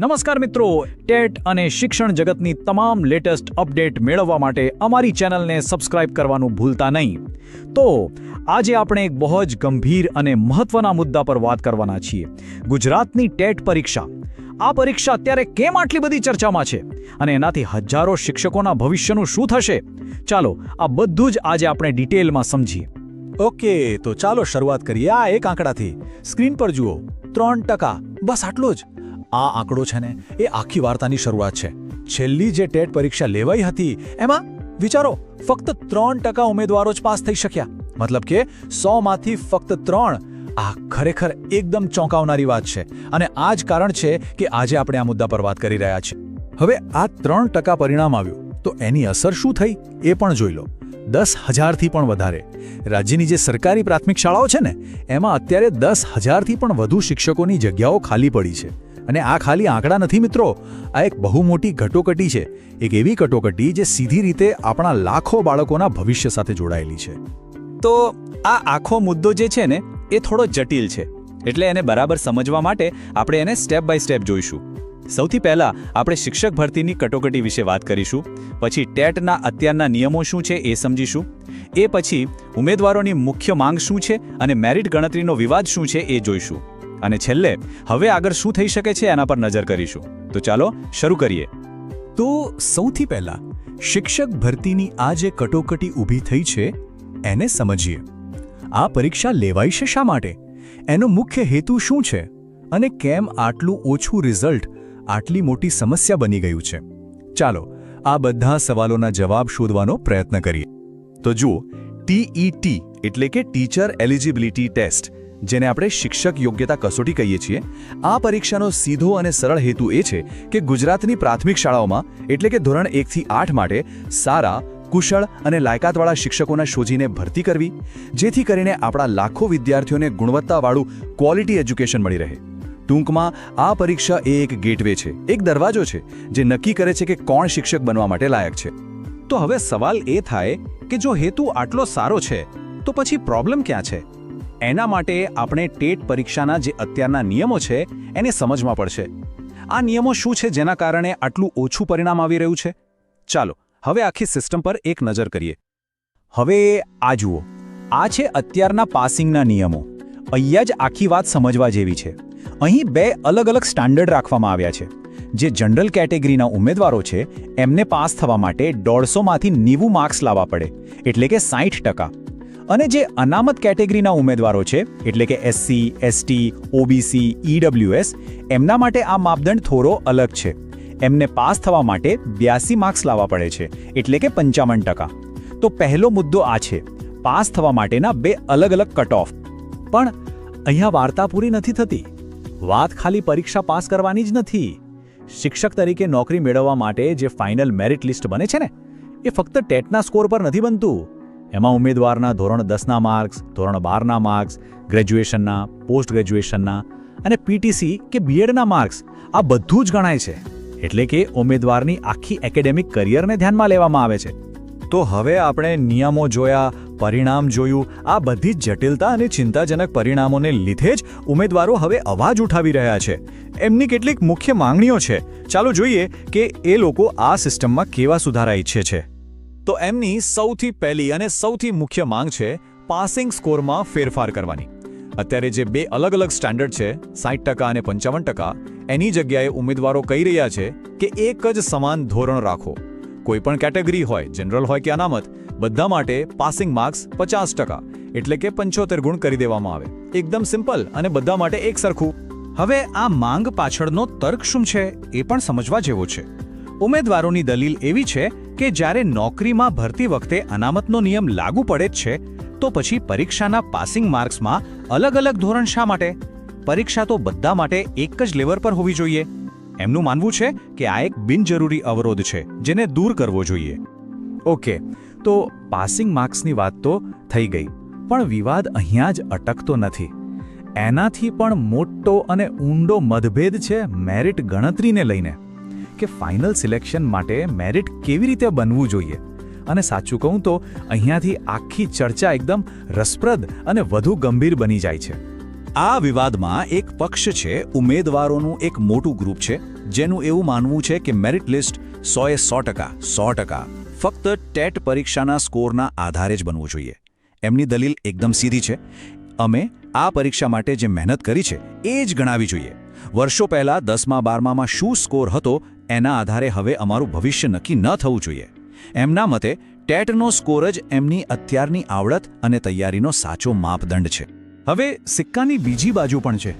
નમસ્કાર મિત્રો, ટેટ અને શિક્ષણ જગતની તમામ લેટેસ્ટ અપડેટ મેળવવા માટે અમારી ચેનલને સબસ્ક્રાઇબ કરવાનું ભૂલતા નહીં. તો, આજે આપણે એક બહુ જ ગંભીર અને મહત્વના મુદ્દા પર વાત કરવાના છીએ. ગુજરાતની ટેટ પરીક્ષા. આ પરીક્ષા અત્યારે કેમ આટલી બધી ચર્ચામાં છે? અને એનાથી હજારો શિક્ષકોના ભવિષ્યનું શું થશે? ચાલો, આ બધું જ આજે આપણે ડિટેલમાં સમજીએ. ઓકે તો ચાલો શરૂઆત કરીએ આ એક આંકડાથી. સ્ક્રીન પર જુઓ. ત્રણ ટકા. બસ આટલો જ. આ આંકડો છે ને, એ આખી વાર્તાની શરૂઆત છે. છેલ્લી જે ટેટ પરીક્ષા લેવાઈ હતી, એમાં, વિચારો, ફક્ત ત્રણ ટકા ઉમેદવારો જ પાસ થઈ શક્યા. મતલબ કે, સોમાંથી ફક્ત ત્રણ, આ ખરેખર એકદમ ચોંકાવનારી વાત છે. અને આ જ કારણ છે કે આજે આપણે આ મુદ્દા પર વાત કરી રહ્યા છીએ. હવે આ ત્રણ ટકા પરિણામ આવ્યું, તો એની અસર શું થઈ, એ પણ જોઈ લો. દસ હજારથી પણ વધારે. રાજ્યની જે સરકારી પ્રાથમિક શાળાઓ છે ને, એમાં અત્યારે દસ હજારથી પણ વધુ શિક્ષકોની જગ્યાઓ ખાલી પડી છે. અને આ ખાલી આંકડા નથી મિત્રો. આ એક બહુ મોટી કટોકટી છે. એક એવી કટોકટી જે સીધી રીતે આપણા લાખો બાળકોના ભવિષ્ય સાથે જોડાયેલી છે. તો આ આખો મુદ્દો જે છે ને, એ થોડો જટિલ છે. એટલે એને બરાબર સમજવા માટે આપણે એને સ્ટેપ બાય સ્ટેપ જોઈશું. સૌથી પહેલાં આપણે શિક્ષક ભરતીની કટોકટી વિશે વાત કરીશું. પછી ટેટના અત્યારના નિયમો શું છે એ સમજીશું. એ પછી ઉમેદવારોની મુખ્ય માંગ શું છે અને મેરિટ ગણતરીનો વિવાદ શું છે એ જોઈશું. અને છેલ્લે, હવે આગળ શું થઈ શકે છે એના પર નજર કરીશું. તો ચાલો, શરૂ કરીએ. તો સૌથી પહેલા, શિક્ષક ભરતીની આ જે કટોકટી ઊભી થઈ છે, એને સમજીએ. આ પરીક્ષા લેવાય છે શા માટે? એનો મુખ્ય હેતુ શું છે? અને કેમ આટલું ઓછું રિઝલ્ટ, આટલી મોટી સમસ્યા બની ગયું છે? ચાલો, આ બધા સવાલોના જવાબ શોધવાનો પ્રયત્ન કરીએ. તો જુઓ ટીઈટી એટલે કે ટીચર એલિજિબિલિટી ટેસ્ટ જેને આપણે શિક્ષક યોગ્યતા કસોટી કહીએ છીએ, આ પરીક્ષાનો સીધો અને સરળ હેતુ એ છે કે ગુજરાતની પ્રાથમિક શાળાઓમાં, એટલે કે ધોરણ એકથી આઠ માટે, સારા, કુશળ અને લાયકાતવાળા શિક્ષકોના શોધીને ભરતી કરવી, જેથી કરીને આપણા લાખો વિદ્યાર્થીઓને ગુણવત્તાવાળું ક્વોલિટી એજ્યુકેશન મળી રહે. ટૂંકમાં, આ પરીક્ષા એ એક ગેટવે છે, એક દરવાજો છે, જે નક્કી કરે છે કે કોણ શિક્ષક બનવા માટે લાયક છે. તો હવે સવાલ એ થાય કે જો હેતુ આટલો સારો છે, તો પછી પ્રોબ્લેમ ક્યાં છે? એના માટે આપણે ટેટ પરીક્ષાના જે અત્યારના નિયમો છે, એને સમજવા પડશે. આ નિયમો શું છે જેના કારણે આટલું ઓછું પરિણામ આવી રહ્યું છે? ચાલો, હવે આખી સિસ્ટમ પર એક નજર કરીએ. હવે આ જુઓ. આ છે અત્યારના પાસિંગના નિયમો. અહીંયા જ આખી વાત સમજવા જેવી છે. અહીં બે અલગ અલગ સ્ટાન્ડર્ડ રાખવામાં આવ્યા છે. જે જનરલ કેટેગરીના ઉમેદવારો છે, એમને પાસ થવા માટે દોઢસોમાંથી નેવું માર્ક્સ લાવવા પડે, એટલે કે સાઠ ટકા. અને જે અનામત કેટેગરીના ઉમેદવારો છે, એટલે કે એસસી એસટી ઓબીસી ઈડબ્લ્યુએસ એમના માટે આ માપદંડ થોડો અલગ છે. એમને પાસ થવા માટે બ્યાસી માર્ક્સ લાવવા પડે છે, એટલે કે પંચાવન ટકા. તો પહેલો મુદ્દો આ છે, પાસ થવા માટેના બે અલગ અલગ કટ ઓફ પણ અહીંયા વાર્તા પૂરી નથી થતી. વાત ખાલી પરીક્ષા પાસ કરવાની જ નથી. શિક્ષક તરીકે નોકરી મેળવવા માટે જે ફાઇનલ મેરિટ લિસ્ટ બને છે ને, એ ફક્ત ટેટના સ્કોર પર નથી બનતું. એમાં ઉમેદવારના ધોરણ દસના માર્ક્સ, ધોરણ બારના માર્ક્સ, ગ્રેજ્યુએશનના પોસ્ટ ગ્રેજ્યુએશનના અને પીટીસી કે બીએડના માર્ક્સ, આ બધું જ ગણાય છે. એટલે કે ઉમેદવારની આખી એકેડેમિક કરિયરને ધ્યાનમાં લેવામાં આવે છે. તો હવે આપણે નિયમો જોયા, પરિણામ જોયું, આ બધી જ જટિલતા અને ચિંતાજનક પરિણામોને લીધે જ ઉમેદવારો હવે અવાજ ઉઠાવી રહ્યા છે. એમની કેટલીક મુખ્ય માંગણીઓ છે. ચાલો જોઈએ કે એ લોકો આ સિસ્ટમમાં કેવા સુધારા ઈચ્છે છે. તો એમની સૌથી પહેલી અને સૌથી મુખ્ય માંગ છે પાસિંગ સ્કોરમાં ફેરફાર કરવાની. અત્યારે જે બે અલગ અલગ સ્ટાન્ડર્ડ છે સાઠ ટકા અને પંચાવન ટકા, એની જગ્યાએ ઉમેદવારો કહી રહ્યા છે કે એક જ સમાન ધોરણ રાખો. કોઈ પણ કેટેગરી હોય, જનરલ હોય કે અનામત, બધા માટે પાસિંગ માર્ક્સ પચાસ ટકા, એટલે કે પંચોતેર ગુણ કરી દેવામાં આવે. એકદમ સિમ્પલ અને બધા માટે એક સરખું. હવે આ માંગ પાછળનો તર્ક શું છે એ પણ સમજવા જેવો છે. ઉમેદવારોની દલીલ એવી છે કે જ્યારે નોકરીમાં ભરતી વખતે અનામતનો નિયમ લાગુ પડે જ છે, તો પછી પરીક્ષાના પાસિંગ માર્ક્સમાં અલગ અલગ ધોરણ શા માટે? પરીક્ષા તો બધા માટે એક જ લેવલ પર હોવી જોઈએ. એમનું માનવું છે કે આ એક બિનજરૂરી અવરોધ છે, જેને દૂર કરવો જોઈએ. ઓકે, તો પાસિંગ માર્ક્સની વાત તો થઈ ગઈ, પણ વિવાદ અહીંયા જ અટકતો નથી. એનાથી પણ મોટો અને ઊંડો મતભેદ છે મેરિટ ગણતરીને લઈને. કે ફાઇનલ સિલેક્શન માટે મેરિટ કેવી રીતે બનવું જોઈએ? અને સાચું કહું તો, અહીંયાથી આખી ચર્ચા એકદમ રસપ્રદ અને વધુ ગંભીર બની જાય છે. આ વિવાદમાં એક પક્ષ છે, ઉમેદવારોનું એક મોટું ગ્રુપ છે, જેનું એવું માનવું છે કે મેરિટ લિસ્ટ સોએ સો ટકા સો ટકા. ફક્ત ટેટ પરીક્ષાના સ્કોરના આધારે જ બનવું જોઈએ. એમની દલીલ એકદમ સીધી છે. અમે આ પરીક્ષા માટે જે મહેનત કરી છે, એ જ ગણાવી જોઈએ. વર્ષો પહેલાં દસમા બારમામાં શું સ્કોર હતો એના આધારે હવે અમારું ભવિષ્ય નક્કી ન થવું જોઈએ. એમના મતે, ટેટનો સ્કોર જ એમની અત્યારની આવડત અને તૈયારીનો સાચો માપદંડ છે. હવે સિક્કાની બીજી બાજુ પણ છે.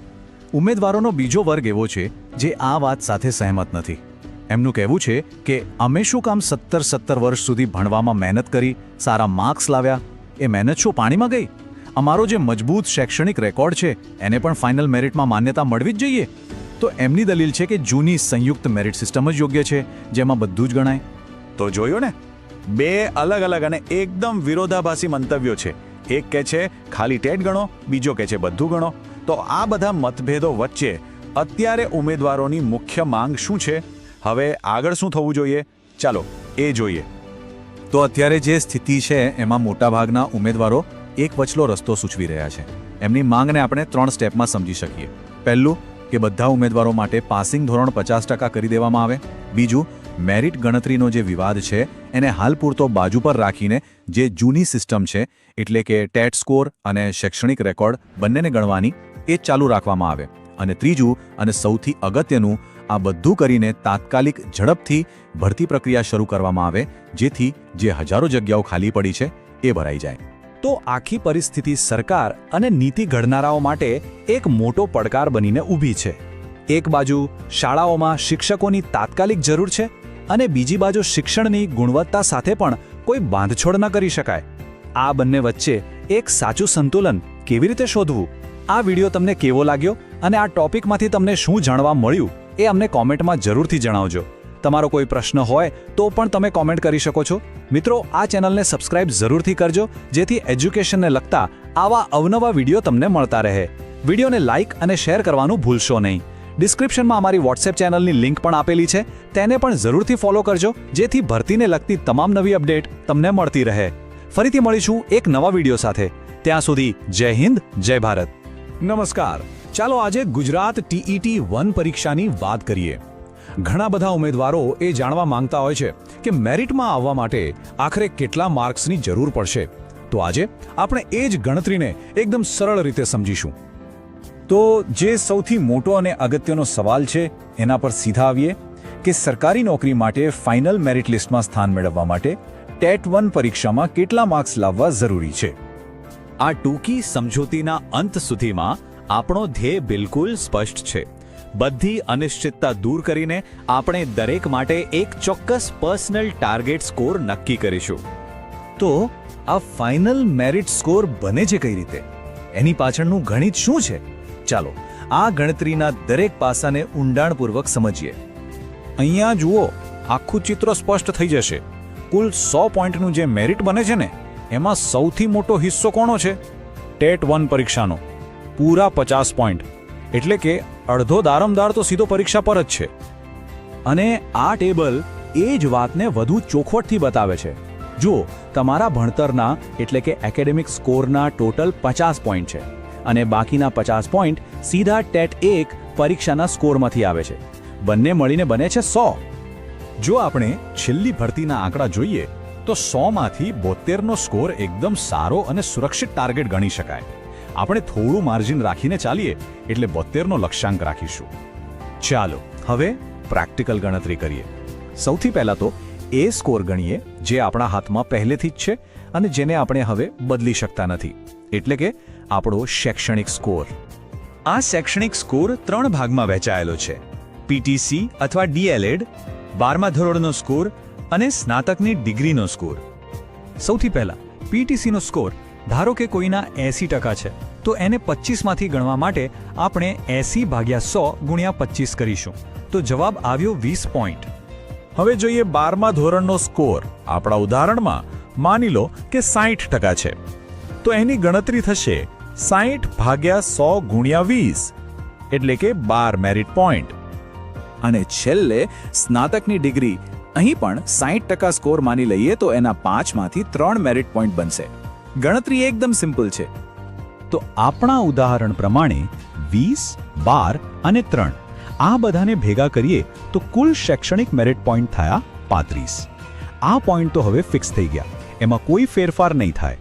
ઉમેદવારોનો બીજો વર્ગ એવો છે જે આ વાત સાથે સહેમત નથી. એમનું કહેવું છે કે, અમે શું કામ સત્તર સત્તર વર્ષ સુધી ભણવામાં મહેનત કરી, સારા માર્ક્સ લાવ્યા? એ મહેનત શું પાણીમાં ગઈ? અમારો જે મજબૂત શૈક્ષણિક રેકોર્ડ છે, એને પણ ફાઇનલ મેરિટમાં માન્યતા મળવી જ જોઈએ? તો એમની દલીલ છે કે જૂની સંયુક્ત મેરિટ સિસ્ટમ જ યોગ્ય છે જેમાં બધું જ ગણાય. તો જોયું ને? બે અલગ અલગ અને એકદમ વિરોધાભાસી મંતવ્યો છે. એક કહે છે ખાલી ટેટ ગણો બીજો કહે છે બધું ગણો. તો આ બધા મતભેદો વચ્ચે અત્યારે ઉમેદવારોની મુખ્ય માંગ શું છે? હવે આગળ શું થવું જોઈએ? ચાલો એ જોઈએ. તો અત્યારે જે સ્થિતિ છે એમાં મોટાભાગના ઉમેદવારો એક વચલો રસ્તો સૂચવી રહ્યા છે. એમની માંગને આપણે ત્રણ સ્ટેપમાં સમજી શકીએ. પહેલું કે બધા ઉમેદવારો માટે પાસિંગ ધોરણ પચાસ ટકા કરી દેવામાં આવે. બીજું, મેરિટ ગણતરીનો જે વિવાદ છે, એને હાલ પૂરતો બાજુ પર રાખીને જે જૂની સિસ્ટમ છે, એટલે કે ટેટ સ્કોર અને શૈક્ષણિક રેકોર્ડ બંનેને ગણવાની, એ ચાલુ રાખવામાં આવે. અને ત્રીજું, અને સૌથી અગત્યનું, આ બધું કરીને તાત્કાલિક ઝડપથી ભરતી પ્રક્રિયા શરૂ કરવામાં આવે, જેથી જે હજારો જગ્યાઓ ખાલી પડી છે, એ ભરાઈ જાય. તો આખી પરિસ્થિતિ સરકાર અને નીતિ ઘડનારાઓ માટે એક મોટો પડકાર બનીને ઊભી છે. એક બાજુ શાળાઓમાં શિક્ષકોની તાત્કાલિક જરૂર છે અને બીજી બાજુ શિક્ષણની ગુણવત્તા સાથે પણ કોઈ બાંધછોડ ન કરી શકાય. આ બંને વચ્ચે એક સાચું સંતુલન કેવી રીતે શોધવું? આ વિડિયો તમને કેવો લાગ્યો અને આ ટોપિકમાંથી તમને શું જાણવા મળ્યું એ અમને કોમેન્ટમાં જરૂરથી જણાવજો. તમારો કોઈ પ્રશ્ન હોય તો પણ તમે કોમેન્ટ કરી શકો છો. મિત્રો, આ ચેનલને સબસ્ક્રાઇબ જરૂરથી કરજો, જેથી એજ્યુકેશનને લગતા આવા અવનવા વીડિયો તમને મળતા રહે. વિડીયોને લાઇક અને શેર કરવાનું ભૂલશો નહીં. ડિસ્ક્રિપ્શનમાં અમારી વોટ્સએપ ચેનલની લિંક પણ આપેલી છે. તેને પણ જરૂરથી ફોલો કરજો, જેથી ભરતીને લગતી તમામ નવી અપડેટ તમને મળતી રહે. ફરીથી મળીશું એક નવા વીડિયો સાથે. ત્યાં સુધી જય હિન્દ, જય ભારત. નમસ્કાર. ચાલો આજે ગુજરાત ટીઈટી વન પરીક્ષાની વાત કરીએ. ઘણા બધા ઉમેદવારો એ જાણવા માંગતા હોય છે કે મેરિટમાં આવવા માટે આખરે કેટલા માર્ક્સની જરૂર પડશે. તો આજે આપણે એ જ ગણતરીને એકદમ સરળ રીતે સમજીશું. તો જે સૌથી મોટો અને અગત્યનો સવાલ છે, એના પર સીધા આવીએ કે સરકારી નોકરી માટે ફાઇનલ મેરિટ લિસ્ટમાં સ્થાન મેળવવા માટે ટેટ વન પરીક્ષામાં કેટલા માર્ક્સ લાવવા જરૂરી છે? આ ટૂંકી સમજૂતીના અંત સુધીમાં આપણો ધ્યેય બિલકુલ સ્પષ્ટ છે. બધી અનિશ્ચિતતા દૂર કરીને આપણે દરેક માટે એક ચોક્કસ પર્સનલ ટાર્ગેટ સ્કોર નક્કી કરીશું. તો આ ફાઇનલ મેરિટ સ્કોર બને છે કઈ રીતે? એની પાછળનું ગણિત શું છે? ચાલો, આ ગણતરીના દરેક પાસાને ઊંડાણપૂર્વક સમજીએ. અહીંયા જુઓ, આખું ચિત્ર સ્પષ્ટ થઈ જશે. કુલ સો પોઈન્ટનું જે મેરિટ બને છે ને, એમાં સૌથી મોટો હિસ્સો કોનો છે? ટેટ વન પરીક્ષાનો. પૂરા પચાસ પોઈન્ટ. એટલે કે અડધો દારમદાર તો સીધો પરીક્ષા પર જ છે. અને આ ટેબલ એ જ વાતને વધુ ચોખવટથી બતાવે છે. જુઓ, તમારા ભણતરના એટલે કે એકેડેમિક સ્કોરના ટોટલ પચાસ પોઈન્ટ છે અને બાકીના પચાસ પોઈન્ટ સીધા ટેટ એક પરીક્ષાના સ્કોરમાંથી આવે છે. બંને મળીને બને છે સો. જો આપણે છેલ્લી ભરતીના આંકડા જોઈએ, તો સોમાંથી બોતેરનો સ્કોર એકદમ સારો અને સુરક્ષિત ટાર્ગેટ ગણી શકાય. આપણે થોડું માર્જિન રાખીને ચાલીએ એટલે બોતેરનો લક્ષ્યાંક રાખીશું. ચાલો, હવે પ્રેક્ટિકલ ગણતરી કરીએ. સૌથી પહેલાં તો એ સ્કોર ગણીએ જે આપણા હાથમાં પહેલેથી જ છે અને જેને આપણે હવે બદલી શકતા નથી. એટલે કે આપણો શૈક્ષણિક સ્કોર. આ શૈક્ષણિક સ્કોર ત્રણ ભાગમાં વહેંચાયેલો છે. પીટીસી અથવા ડીએલએડ બારમા ધોરણનો સ્કોર અને સ્નાતકની ડિગ્રીનો સ્કોર. સૌથી પહેલાં પીટીસીનો સ્કોર ધારો કે કોઈના એસી ટકા છે, તો એને પચીસમાંથી ગણવા માટે આપણે એસી ભાગ્યા સો ગુણ્યા પચીસ કરીશું. તો જવાબ આવ્યો વીસ પોઈન્ટ. હવે જોઈએ બારમા ધોરણનો સ્કોર. આપણા ઉદાહરણમાં માની લો કે સાહીઠ ટકા છે. તો એની ગણતરી થશે સાહીઠ ભાગ્યા સો ગુણ્યા વીસ, એટલે કે બાર મેરિટ પોઈન્ટ. અને છેલ્લે સ્નાતકની ડિગ્રી. અહીં પણ સાહીઠ ટકા સ્કોર માની લઈએ તો એના પાંચમાંથી ત્રણ મેરિટ પોઈન્ટ બનશે. ગણતરી એકદમ સિમ્પલ છે. તો આપણા ઉદાહરણ પ્રમાણે વીસ, બાર અને ત્રણ, આ બધાને ભેગા કરીએ તો કુલ શૈક્ષણિક મેરિટ પોઈન્ટ થયા પાંત્રીસ. આ પોઈન્ટ તો હવે ફિક્સ થઈ ગયા. એમાં કોઈ ફેરફાર નહીં થાય.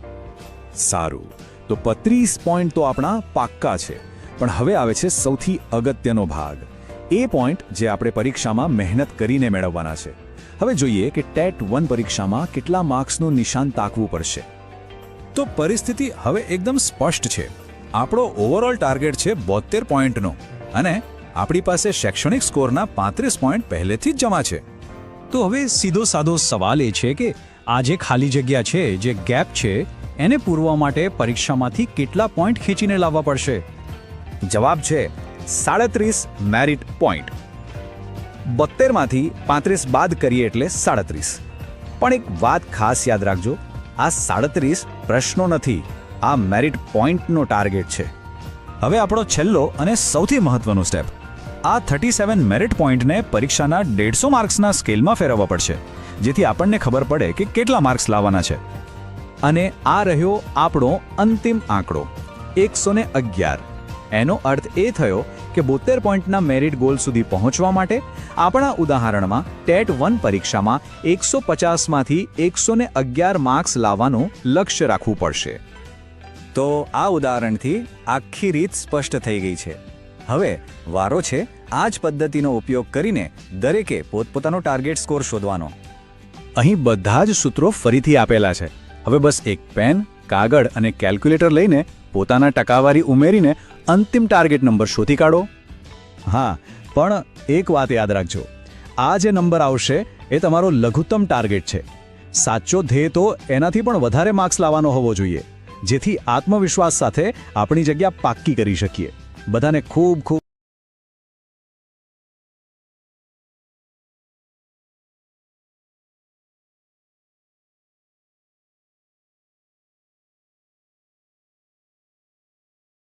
સારું. તો પત્રીસ પોઈન્ટ તો આપણા પાક્કા છે. પણ હવે આવે છે સૌથી અગત્યનો ભાગ. એ પોઈન્ટ જે આપણે પરીક્ષામાં મહેનત કરીને મેળવવાના છે. હવે જોઈએ કે ટેટ વન પરીક્ષામાં કેટલા માર્ક્સનું નિશાન તાકવું પડશે. તો પરિસ્થિતિ હવે એકદમ સ્પષ્ટ છે. આપણો ઓવરઓલ ટાર્ગેટ છે બોતેર પોઈન્ટનો અને આપણી પાસે શૈક્ષણિક સ્કોરના પાંત્રીસ પોઈન્ટ પહેલેથી જ જમા છે. તો હવે સીધો સાધો સવાલ એ છે કે આ જે ખાલી જગ્યા છે, જે ગેપ છે, એને પૂરવા માટે પરીક્ષામાંથી કેટલા પોઈન્ટ ખેંચીને લાવવા પડશે? જવાબ છે સાડત્રીસ મેરિટ પોઈન્ટ બોતેરમાંથી પાંત્રીસ બાદ કરીએ એટલે સાડત્રીસ. પણ એક વાત ખાસ યાદ રાખજો આ સાડત્રીસ પ્રશ્નો નથી, આ મેરિટ પોઈન્ટનો ટાર્ગેટ છે. હવે આપણો છેલ્લો અને સૌથી મહત્વનો સ્ટેપ આ થર્ટી સેવન મેરિટ પોઈન્ટને પરીક્ષાના દેડસો માર્ક્સના સ્કેલમાં ફેરવવા પડશે, જેથી આપણને ખબર પડે કે કેટલા માર્ક્સ લાવવાના છે. અને આ રહ્યો આપણો અંતિમ આંકડો, એકસો ને અગિયાર. એનો અર્થ એ થયો કે બોતેર પોઈન્ટના મેરિટ ગોલ સુધી પહોંચવા માટે આપણા ઉદાહરણમાં ટેટ વન પરીક્ષામાં એકસો પચાસમાંથી એકસો ને અગિયાર માર્ક્સ લાવવાનું લક્ષ્ય રાખવું પડશે. તો આ ઉદાહરણથી આખી રીત સ્પષ્ટ થઈ ગઈ છે. હવે વારો છે, આ જ પદ્ધતિનો ઉપયોગ કરીને દરેકે પોતપોતાનો ટાર્ગેટ સ્કોર શોધવાનો. અહીં બધા જ સૂત્રો ફરીથી આપેલા છે. હવે બસ એક પેન, કાગળ અને કેલ્ક્યુલેટર લઈને પોતાના ટકાવારી ઉમેરીને અંતિમ ટાર્ગેટ નંબર શોધી કાઢો. હા, પણ એક વાત યાદ રાખજો. આ જે નંબર આવશે, એ તમારો લઘુત્તમ ટાર્ગેટ છે. સાચો ધ્યેય તો એનાથી પણ વધારે માર્ક્સ લાવવાનો હોવો જોઈએ. જેથી આત્મવિશ્વાસ સાથે આપણી જગ્યા પાક્કી કરી શકીએ. બધાને ખૂબ ખૂબ